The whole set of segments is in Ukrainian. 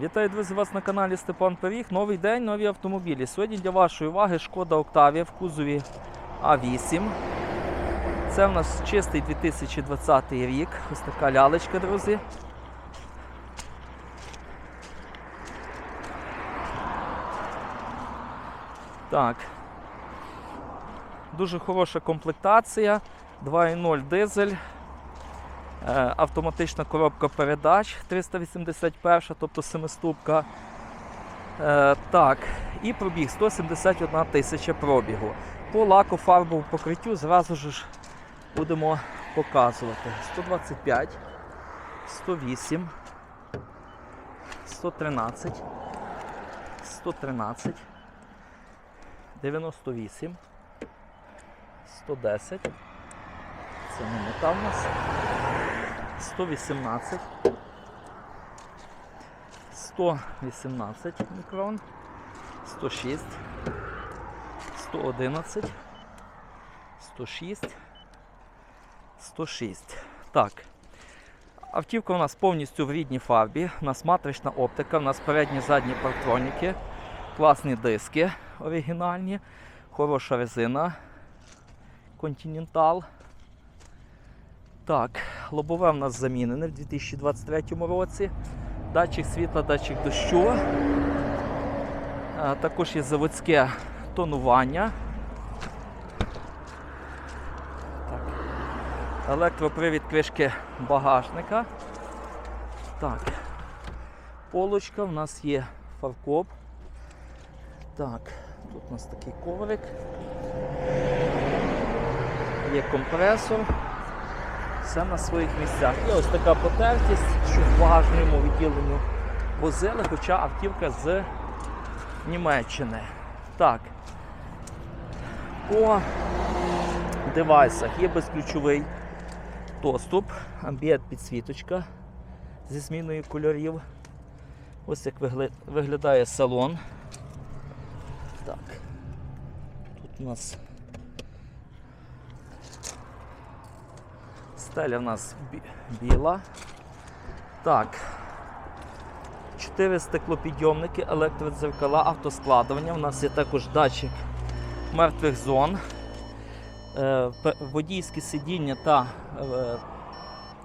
Вітаю, друзі, вас на каналі Степан Пиріг. Новий день, нові автомобілі. Сьогодні для вашої уваги шкода Октавія в кузові А8. Це в нас чистий 2020 рік. Ось така лялечка, друзі. Так. Дуже хороша комплектація. 2.0 дизель. Е, Автоматична коробка передач 381, тобто семиступка. Е, Так, і пробіг 171 тисяча пробігу. По лакофарбовому покриттю зразу ж будемо показувати. 125, 108, 113, 113, 98, 110. Це не метал у нас. 118, 118 мікрон, 106, 111, 106, 106. Так. Автівка у нас повністю в рідній фарбі. У нас матрична оптика, у нас передні задні партроніки, класні диски оригінальні, хороша резина, Continental. Так, лобове в нас замінене в 2023 році. Датчик світла, датчик дощу. Також є заводське тонування. Так. Електропривід кришки багажника. Так. Полочка, в нас є фаркоп. Так, тут у нас такий коврик. Є компресор все на своїх місцях. Є ось така потертість, що в багажному відділенню возили, хоча автівка з Німеччини. Так. По девайсах є безключовий доступ, амбієнт підсвіточка зі зміною кольорів. Ось як виглядає салон. Так. Тут у нас Стеля в нас біла. Так. Чотири стеклопідйомники, електродзеркала, автоскладування. У нас є також датчик мертвих зон, е, водійське сидіння та е,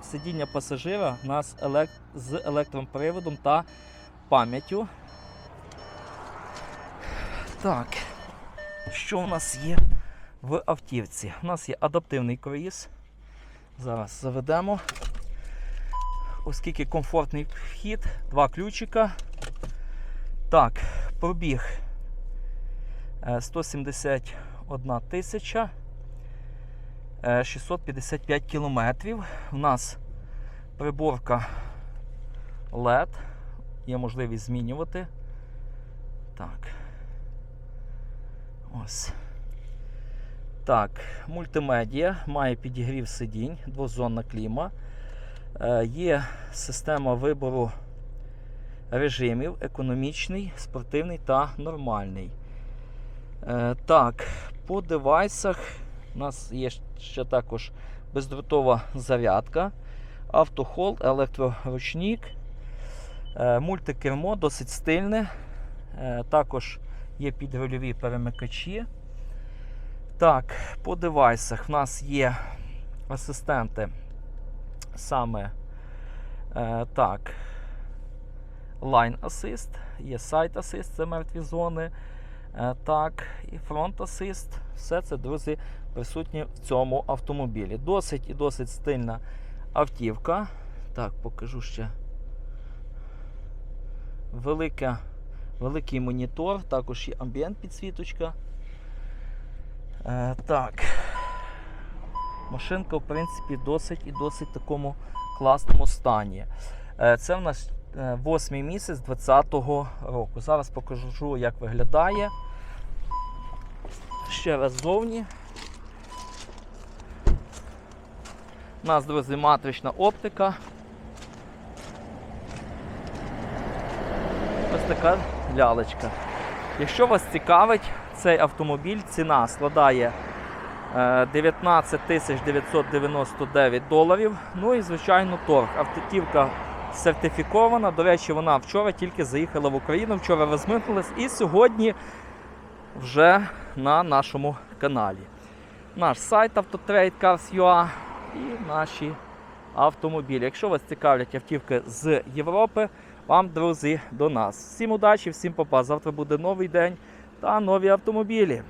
сидіння пасажира у нас з електроприводом та пам'яттю. Так. Що у нас є в автівці? У нас є адаптивний круїз. Зараз заведемо. Оскільки комфортний вхід, два ключика. Так, пробіг е, 171 тисяча е, 655 кілометрів. У нас приборка LED. Є можливість змінювати. Так. Ось. Так, мультимедіа, має підігрів сидінь, двозонна кліма. Е, є система вибору режимів: економічний, спортивний та нормальний. Е, так, по девайсах у нас є ще також бездротова зарядка, автохолд, електроручник, е, мультикермо, досить стильне. Е, також є підрульові перемикачі. Так, по девайсах в нас є асистенти саме е, так. Line Assist, є Site Assist, це мертві зони. Е, так, і Front Assist. Все це, друзі, присутні в цьому автомобілі. Досить і досить стильна автівка. Так, покажу ще Велика, великий монітор, також є амбієнт підсвіточка. Е, так. Машинка, в принципі, досить і досить такому класному стані. Е, це в нас е, восьмий місяць 2020 року. Зараз покажу, як виглядає. Ще раз ззовні. У нас, друзі, матрична оптика. Ось така лялечка. Якщо вас цікавить, цей автомобіль ціна складає е, 19 тисяч 999 доларів. Ну і звичайно торг. Автівка сертифікована. До речі, вона вчора тільки заїхала в Україну, вчора розмитнулась і сьогодні вже на нашому каналі. Наш сайт Autotrade Cars.ua і наші автомобілі. Якщо вас цікавлять автівки з Європи, вам, друзі, до нас. Всім удачі, всім попа. Завтра буде новий день та нові автомобілі.